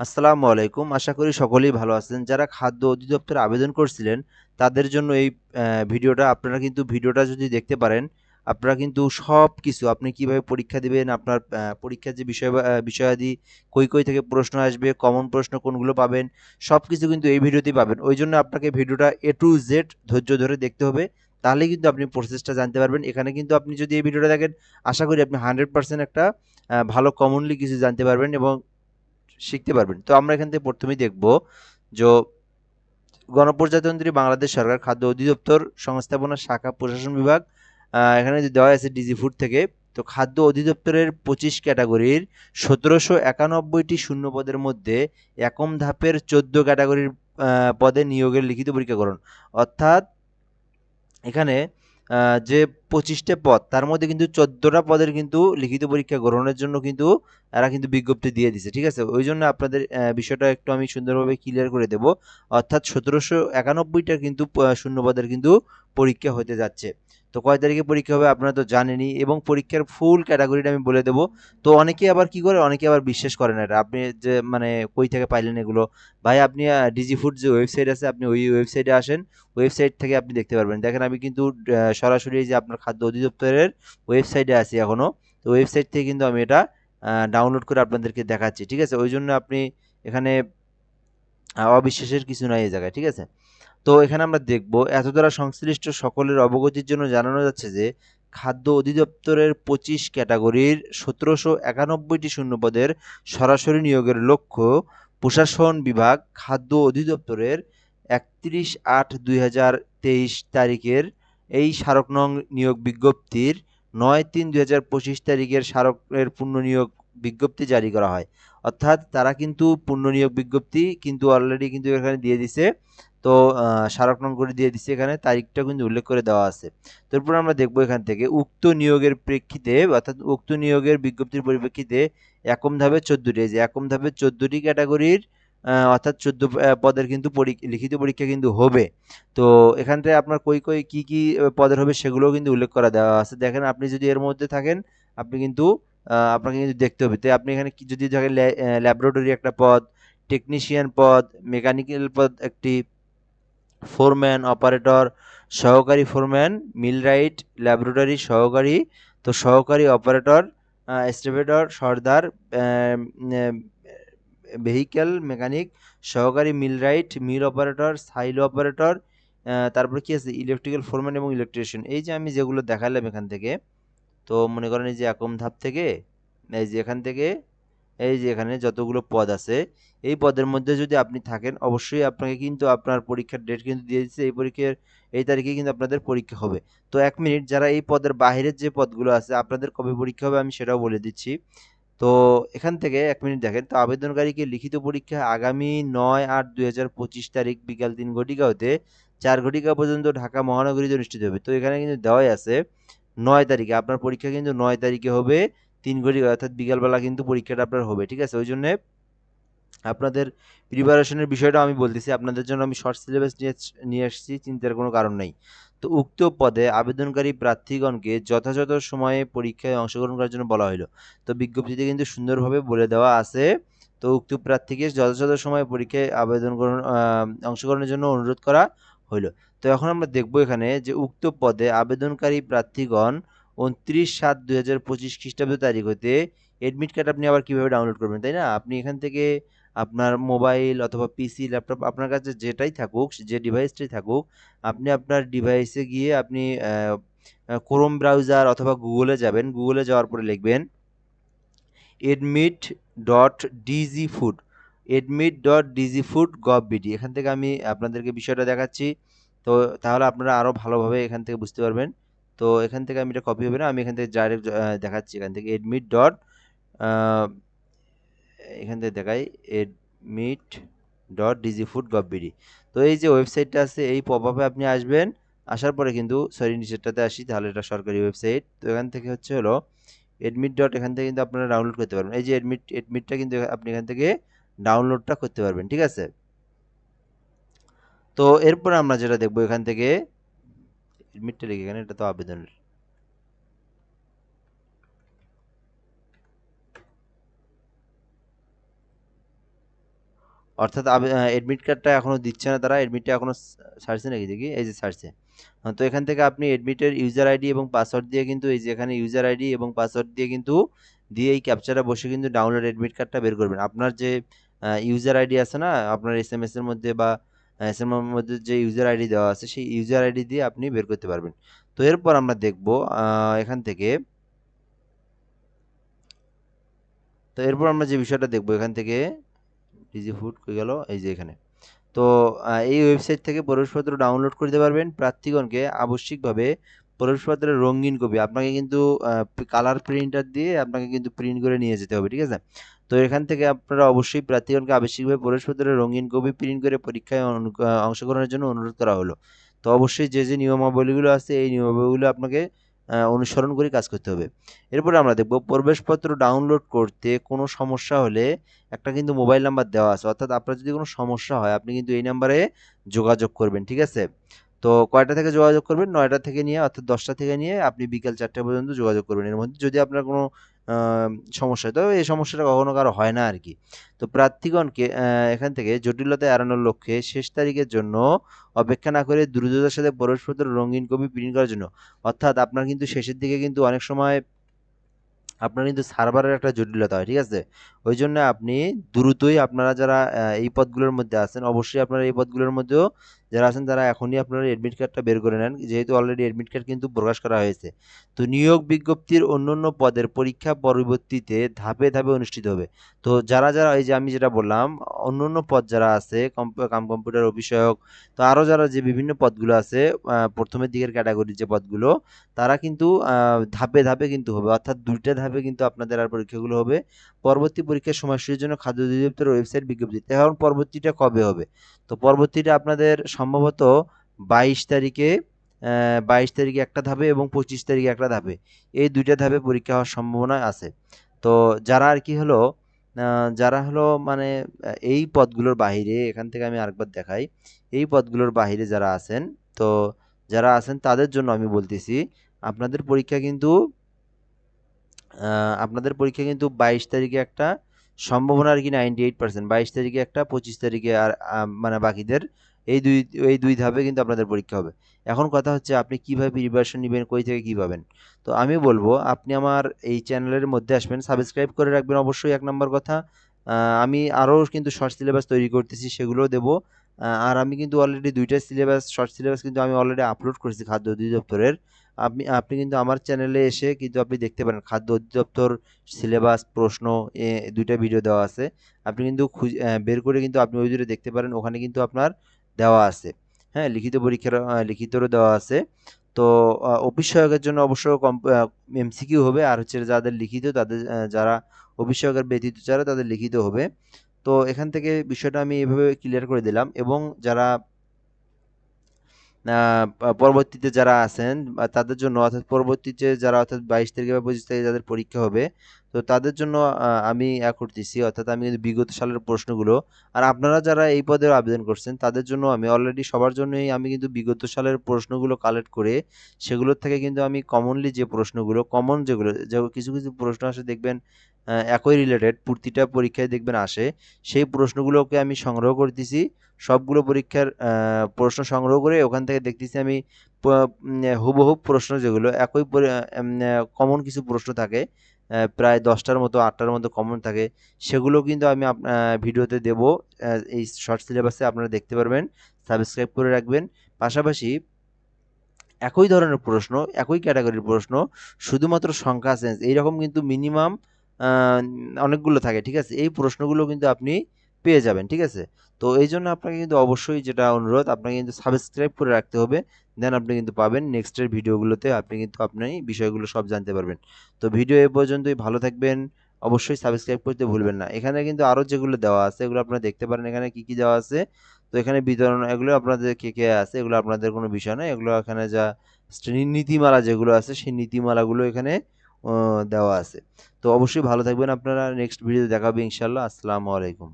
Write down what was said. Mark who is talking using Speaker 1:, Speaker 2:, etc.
Speaker 1: আসসালামু আলাইকুম। আশা করি সকলেই ভালো আছেন। যারা খাদ্য অধিদপ্তরে আবেদন করছিলেন, তাদের জন্য এই ভিডিওটা, আপনারা কিন্তু ভিডিওটা যদি দেখতে পারেন, আপনারা কিন্তু সব কিছু আপনি কীভাবে পরীক্ষা দিবেন, আপনার পরীক্ষার যে বিষয় বিষয়াদি কই কই থেকে প্রশ্ন আসবে কমন প্রশ্ন কোনগুলো পাবেন সব কিছু কিন্তু এই ভিডিওতেই পাবেন। ওই জন্য আপনাকে ভিডিওটা এ টু জেড ধৈর্য ধরে দেখতে হবে তাহলে কিন্তু আপনি প্রসেসটা জানতে পারবেন। এখানে কিন্তু আপনি যদি এই ভিডিওটা দেখেন, আশা করি আপনি হান্ড্রেড পার্সেন্ট একটা ভালো কমনলি কিছু জানতে পারবেন এবং শিখতে পারবেন। তো আমরা এখান থেকে প্রথমেই দেখব যে গণপ্রজাতন্ত্রী বাংলাদেশ সরকার খাদ্য অধিদপ্তর সংস্থাপনা শাখা প্রশাসন বিভাগ এখানে দেওয়া আছে ডিজি ফুড থেকে, তো খাদ্য অধিদপ্তরের পঁচিশ ক্যাটাগরির সতেরোশো একানব্বইটি শূন্য পদের মধ্যে একম ধাপের চোদ্দ ক্যাটাগরির পদে নিয়োগের লিখিত পরীক্ষাকরণ। অর্থাৎ এখানে যে পঁচিশটা পদ, তার মধ্যে কিন্তু চোদ্দোটা পদের কিন্তু লিখিত পরীক্ষা গ্রহণের জন্য কিন্তু এরা কিন্তু বিজ্ঞপ্তি দিয়ে দিছে, ঠিক আছে? ওই জন্য আপনাদের বিষয়টা একটু আমি সুন্দরভাবে ক্লিয়ার করে দেব। অর্থাৎ সতেরোশো একানব্বইটা কিন্তু শূন্য পদের কিন্তু পরীক্ষা হতে যাচ্ছে। তো কয় তারিখে পরীক্ষা হবে আপনারা তো জানেনই এবং পরীক্ষার ফুল ক্যাটাগরিটা আমি বলে দেবো। তো অনেকে আবার কি করে, অনেকে আবার বিশ্বাস করে না এটা। আপনি যে মানে কই থেকে পাইলেন এগুলো? ভাই, আপনি ডিজি ফুড যে ওয়েবসাইট আছে, আপনি ওই ওয়েবসাইটে আসেন। ওয়েবসাইট থেকে আপনি দেখতে পারবেন। দেখেন আমি কিন্তু সরাসরি যে আপনার খাদ্য অধিদপ্তরের ওয়েবসাইটে আছি এখনও তো ওয়েবসাইট থেকে কিন্তু আমি এটা ডাউনলোড করে আপনাদেরকে দেখাচ্ছি, ঠিক আছে? ওই জন্য আপনি এখানে অবিশ্বাসের কিছু নাই এই জায়গায়, ঠিক আছে? তো এখানে আমরা দেখব এত দ্বারা সংশ্লিষ্ট সকলের অবগতির জন্য জানানো যাচ্ছে যে, খাদ্য অধিদপ্তরের পঁচিশ ক্যাটাগরির সতেরোশো একানব্বইটি শূন্যপদের সরাসরি নিয়োগের লক্ষ্য প্রশাসন বিভাগ খাদ্য অধিদপ্তরের একত্রিশ আট দুই তারিখের এই স্মারক নং নিয়োগ বিজ্ঞপ্তির নয় তিন দুই হাজার পঁচিশ তারিখের স্মারকের পূর্ণ নিয়োগ বিজ্ঞপ্তি জারি করা হয়। অর্থাৎ তারা কিন্তু পূর্ণ নিয়োগ বিজ্ঞপ্তি কিন্তু অলরেডি কিন্তু এখানে দিয়ে দিছে। তো স্মারক নং করে দিয়ে দিচ্ছে এখানে, তারিখটা কিন্তু উল্লেখ করে দেওয়া আছে। তারপর আমরা দেখব এখান থেকে, উক্ত নিয়োগের প্রেক্ষিতে, অর্থাৎ উক্ত নিয়োগের বিজ্ঞপ্তির পরিপ্রেক্ষিতে একম ধাপে চোদ্দটি যে একম ধাপে চোদ্দটি ক্যাটাগরির অর্থাৎ চোদ্দ পদের কিন্তু লিখিত পরীক্ষা কিন্তু হবে। তো এখান থেকে আপনার কই কই, কি কি পদের হবে সেগুলোও কিন্তু উল্লেখ করা দেওয়া আছে। দেখেন, আপনি যদি এর মধ্যে থাকেন, আপনি কিন্তু আপনাকে কিন্তু দেখতে হবে। তো আপনি এখানে যদি থাকেন ল্যাবরেটরি একটা পদ টেকনিশিয়ান পদ মেকানিক্যাল পদ একটি ফোরম্যান অপারেটর সহকারী ফোরম্যান মিলরাইট ল্যাবরেটরি সহকারী, তো সহকারী অপারেটর এস্টিমেটর সর্দার ভেহিক্যাল মেকানিক সহকারী মিল রাইট মিল অপারেটর সাইল অপারেটর তারপরে কি আছে? ইলেকট্রিক্যাল ফোরম্যান এবং ইলেকট্রিশিয়ান এই যে আমি যেগুলো দেখালাম এখান থেকে, তো মনে করেন এই যে একম ধাপ থেকে, এই যে এখান থেকে, এই যে এখানে যতগুলো পদ আছে, এই পদের মধ্যে যদি আপনি থাকেন, অবশ্যই আপনাকে কিন্তু আপনার পরীক্ষার ডেট কিন্তু দিয়ে দিচ্ছে, এই পরীক্ষার, এই তারিখে কিন্তু আপনাদের পরীক্ষা হবে। তো এক মিনিট যারা এই পদের বাইরের যে পদগুলো আছে, আপনাদের কবে পরীক্ষা হবে আমি সেটাও বলে দিচ্ছি। তো এখান থেকে এক মিনিট দেখেন, তো আবেদনকারীকে লিখিত পরীক্ষা আগামী নয় আট দুই হাজার পঁচিশ তারিখ বিকাল তিন ঘটিকা হতে চার ঘটিকা পর্যন্ত ঢাকা মহানগরীতে অনুষ্ঠিত হবে। তো এখানে কিন্তু দেওয়াই আছে নয় তারিখে। আপনার পরীক্ষা কিন্তু নয় তারিখে হবে, তিন ঘটিকা, অর্থাৎ বিকালবেলা কিন্তু পরীক্ষাটা আপনার হবে, ঠিক আছে? ওই জন্যে আপনাদের প্রিপারেশনের বিষয়টা আমি বলতেছি। আপনাদের জন্য আমি শর্ট সিলেবাস নিয়ে নিয়ে আসছি, চিন্তার কোনো কারণ নেই। তো উক্ত পদে আবেদনকারী প্রার্থীগণকে যথাযথ সময়ে পরীক্ষায় অংশগ্রহণ করার জন্য বলা হলো তো বিজ্ঞপ্তিতে কিন্তু সুন্দরভাবে বলে দেওয়া আছে, তো উক্ত প্রার্থীকে যথাযথ সময়ে পরীক্ষায় আবেদন গ্রহণ অংশগ্রহণের জন্য অনুরোধ করা হইল। তো এখন আমরা দেখব এখানে যে উক্ত পদে আবেদনকারী প্রার্থীগণ উনত্রিশ সাত দুই হাজার পঁচিশ খ্রিস্টাব্দ তারিখ হতে এডমিট কার্ড আপনি আবার কীভাবে ডাউনলোড করবেন, তাই না? আপনি এখান থেকে আপনার মোবাইল অথবা পিসি ল্যাপটপ আপনার কাছে যেটাই থাকুক, যে ডিভাইসটাই থাকুক, আপনি আপনার ডিভাইসে গিয়ে আপনি ক্রোম ব্রাউজার অথবা গুগলে যাবেন। গুগলে যাওয়ার পরে লিখবেন admit dot DG food admit dot DG food gov BD এখান থেকে আমি আপনাদেরকে বিষয়টা দেখাচ্ছি। তো তাহলে আপনারা আরও ভালোভাবে এখান থেকে বুঝতে পারবেন। তো এখান থেকে আমি এটা কপি হবে না, আমি এখান থেকে ডাইরেক্ট দেখাচ্ছি এখান থেকে এডমিট ডট এখান থেকে দেখাই admit dot DG food gov BD তো এই যে ওয়েবসাইটটা আছে, এই পপ আপে আপনি আসবেন, আসার পরে কিন্তু সরি নিচেরটাতে আসি, তাহলে এটা সরকারি ওয়েবসাইট তো এখান থেকে হচ্ছে হলো এডমিট ডট এখান থেকে কিন্তু আপনারা ডাউনলোড করতে পারবেন। এই যে এডমিট এডমিটটা কিন্তু আপনি এখান থেকে ডাউনলোডটা করতে পারবেন, ঠিক আছে? তো এরপর আমরা যেটা দেখব এখান থেকে এডমিটটা লিখে, এখানে এটা তো আবেদনের অর্থাৎ অ্যাডমিট কার্ডটা এখনও দিচ্ছে না তারা অ্যাডমিটটা এখনও ছাড়ছে নাকি দেখি? এই যে ছাড়ছে তো এখান থেকে আপনি অ্যাডমিটের ইউজার আইডি এবং পাসওয়ার্ড দিয়ে কিন্তু এই যে এখানে ইউজার আইডি এবং পাসওয়ার্ড দিয়ে কিন্তু দিয়ে এই ক্যাপচারটা বসে কিন্তু ডাউনলোড অ্যাডমিট কার্ডটা বের করবেন। আপনার যে ইউজার আইডি আছে না, আপনার এস এম এস এর মধ্যে বা এস এম এর মধ্যে যে ইউজার আইডি দেওয়া আছে, সেই ইউজার আইডি দিয়ে আপনি বের করতে পারবেন। তো এরপর আমরা দেখব এখান থেকে তো এরপর আমরা যে বিষয়টা দেখব এখান থেকে ডিজি ফুড কই গেল, এই যে এখানে। তো এই ওয়েবসাইট থেকে প্রবেশপত্র ডাউনলোড করতে পারবেন। প্রার্থীগণকে আবশ্যিকভাবে প্রবেশপত্রের রঙিন কপি। আপনাকে কিন্তু কালার প্রিন্টার দিয়ে আপনাকে কিন্তু প্রিন্ট করে নিয়ে যেতে হবে, ঠিক আছে? তো এখান থেকে আপনারা অবশ্যই প্রার্থীগণকে আবশ্যিকভাবে প্রবেশপত্রের রঙিন কপি প্রিন্ট করে পরীক্ষায় অংশগ্রহণের জন্য অনুরোধ করা হলো। তো অবশ্যই যে যে নিয়মাবলীগুলো আছে, এই নিয়মাবলীগুলো আপনাকে অনুসরণ করে কাজ করতে হবে। এরপরে আমরা দেখব প্রবেশপত্র ডাউনলোড করতে কোনো সমস্যা হলে একটা কিন্তু মোবাইল নাম্বার দেওয়া আছে। অর্থাৎ আপনার যদি কোনো সমস্যা হয়, আপনি কিন্তু এই নাম্বারে যোগাযোগ করবেন, ঠিক আছে? তো কয়টা থেকে যোগাযোগ করবেন? নয়টা থেকে নিয়ে, অর্থাৎ দশটা থেকে নিয়ে আপনি বিকেল চারটে পর্যন্ত যোগাযোগ করবেন। এর মধ্যে যদি আপনার কোনো সমস্যা। তো এই সমস্যাটা কখনো কারও হয় না আর কি। তো প্রার্থীগণকে এখান থেকে জটিলতা এড়ানোর লক্ষ্যে শেষ তারিখের জন্য অপেক্ষা না করে দ্রুততার সাথে প্রবেশপত্র রঙিন কপি প্রিন্ট করার জন্য। অর্থাৎ আপনার কিন্তু শেষের দিকে কিন্তু অনেক সময় আপনার কিন্তু সার্ভারের একটা জটিলতা হয়, ঠিক আছে? ওই জন্য আপনি দ্রুতই আপনারা যারা এই পদগুলোর মধ্যে আছেন, অবশ্যই আপনারা এই পদগুলোর মধ্যেও যারা আছেন তারা এখনই আপনারা অ্যাডমিট কার্ডটা বের করে নেন। যেহেতু অলরেডি অ্যাডমিট কার্ড কিন্তু প্রকাশ করা হয়েছে। তো নিয়োগ বিজ্ঞপ্তির অন্য অন্য পদের পরীক্ষা পরবর্তীতে ধাপে ধাপে অনুষ্ঠিত হবে। তো যারা যারা, এই যে আমি যেটা বললাম অন্য অন্য পদ যারা আছে কাম কম্পিউটার অভিষয়ক তো আরও যারা যে বিভিন্ন পদগুলো আছে প্রথমের দিকের ক্যাটাগরির যে পদগুলো, তারা কিন্তু ধাপে ধাপে কিন্তু হবে। অর্থাৎ দুইটা ধাপে কিন্তু আপনাদের আর পরীক্ষাগুলো হবে। পরবর্তী পরীক্ষার সময় সময়সূচির জন্য খাদ্য অধিদপ্তরের ওয়েবসাইট বিজ্ঞপ্তি এখন পরবর্তীটা কবে হবে? তো পরবর্তীটা আপনাদের সম্ভবত বাইশ তারিখে বাইশ তারিখে একটা ধাপে এবং পঁচিশ তারিখে একটা ধাপে। এই দুইটা ধাপে পরীক্ষা হওয়ার সম্ভাবনা আছে। তো যারা আর কি হলো যারা হলো মানে এই পদগুলোর বাহিরে, এখান থেকে আমি আরেকবার দেখাই। এই পদগুলোর বাহিরে যারা আছেন, তো যারা আছেন তাদের জন্য আমি বলতেছি, আপনাদের পরীক্ষা কিন্তু আপনাদের পরীক্ষা কিন্তু বাইশ তারিখে একটা, সম্ভাবনা আর কি নাইনটি এইট পার্সেন্ট বাইশ তারিখে একটা, পঁচিশ তারিখে আর মানে বাকিদের এই দুই এই দুই ধাপে কিন্তু আপনাদের পরীক্ষা হবে। এখন কথা হচ্ছে আপনি কীভাবে প্রিপারেশন নেবেন, কই থেকে কী পাবেন? তো আমি বলব, আপনি আমার এই চ্যানেলের মধ্যে আসবেন সাবস্ক্রাইব করে রাখবেন অবশ্যই এক নম্বর কথা। আমি আরও কিন্তু শর্ট সিলেবাস তৈরি করতেছি, সেগুলোও দেবো। আর আমি কিন্তু অলরেডি দুইটা সিলেবাস শর্ট সিলেবাস কিন্তু আমি অলরেডি আপলোড করেছি খাদ্য অধিদপ্তরের। আপনি আপনি কিন্তু আমার চ্যানেলে এসে কিন্তু আপনি দেখতে পারেন, খাদ্য অধিদপ্তর সিলেবাস প্রশ্ন, এ, দুইটা ভিডিও দেওয়া আছে। আপনি কিন্তু বের করে কিন্তু আপনি ওই দুটো দেখতে পারেন। ওখানে কিন্তু আপনার দেওয়া আছে। হ্যাঁ লিখিত পরীক্ষার লিখিতরও দেওয়া আছে। তো অফিস সহায়কের জন্য অবশ্য কম এমসিকিউ হবে। আর হচ্ছে যাদের লিখিত, তাদের যারা অফিস সহায়কের ব্যতীত যারা তাদের লিখিত হবে। তো, এখান থেকে বিষয়টা আমি এভাবে ক্লিয়ার করে দিলাম। এবং যারা পরবর্তীতে যারা আছেন তাদের জন্য অর্থাৎ পরবর্তীতে যারা অর্থাৎ বাইশ তারিখে বা পঁচিশ তারিখে যাদের পরীক্ষা হবে তো তাদের জন্য আমি ইয়া করতেছি। অর্থাৎ আমি বিগত সালের প্রশ্নগুলো, আর আপনারা যারা এই পদে আবেদন করছেন, তাদের জন্য আমি অলরেডি সবার জন্যই আমি কিন্তু বিগত সালের প্রশ্নগুলো কালেক্ট করে, সেগুলোর থেকে কিন্তু আমি কমনলি যে প্রশ্নগুলো কমন যেগুলো, যে কিছু কিছু প্রশ্ন আসে দেখবেন একই রিলেটেড প্রতিটা পরীক্ষায় দেখবেন আসে, সেই প্রশ্নগুলোকে আমি সংগ্রহ করতেছি। সবগুলো পরীক্ষার প্রশ্ন সংগ্রহ করে ওখান থেকে দেখতেছি আমি হুবহুব প্রশ্ন যেগুলো, একই কমন কিছু প্রশ্ন থাকে প্রায় দশটার মতো, আটটার মতো কমন থাকে। সেগুলো কিন্তু আমি ভিডিওতে দেব। এই শর্ট সিলেবাসে আপনারা দেখতে পারবেন সাবস্ক্রাইব করে রাখবেন। পাশাপাশি একই ধরনের প্রশ্ন, একই ক্যাটাগরির প্রশ্ন, শুধুমাত্র সংখ্যা সেন্স এইরকম কিন্তু মিনিমাম অনেকগুলো থাকে, ঠিক আছে? এই প্রশ্নগুলো কিন্তু আপনি পেয়ে যাবেন, ঠিক আছে? তো এই জন্য আপনাকে কিন্তু অবশ্যই যেটা অনুরোধ, আপনাকে কিন্তু সাবস্ক্রাইব করে রাখতে হবে দেন আপনি কিন্তু পাবেন নেক্সটের ভিডিওগুলোতে আপনি কিন্তু আপনি বিষয়গুলো সব জানতে পারবেন। তো ভিডিও এ পর্যন্তই, ভালো থাকবেন, অবশ্যই সাবস্ক্রাইব করতে ভুলবেন না। এখানে কিন্তু আরও যেগুলো দেওয়া আছে, এগুলো আপনারা দেখতে পারেন, এখানে কি কি দেওয়া আছে? তো এখানে বিতরণ, এগুলো আপনাদের কে কে আছে, এগুলো আপনাদের কোনো বিষয় নয়, এগুলো এখানে যা নীতিমালা যেগুলো আছে, সেই নীতিমালাগুলো এখানে দেওয়া আছে। তো অবশ্যই ভালো থাকবেন আপনারা নেক্সট ভিডিও দেখাবে ইনশাল্লাহ আসসালামু আলাইকুম।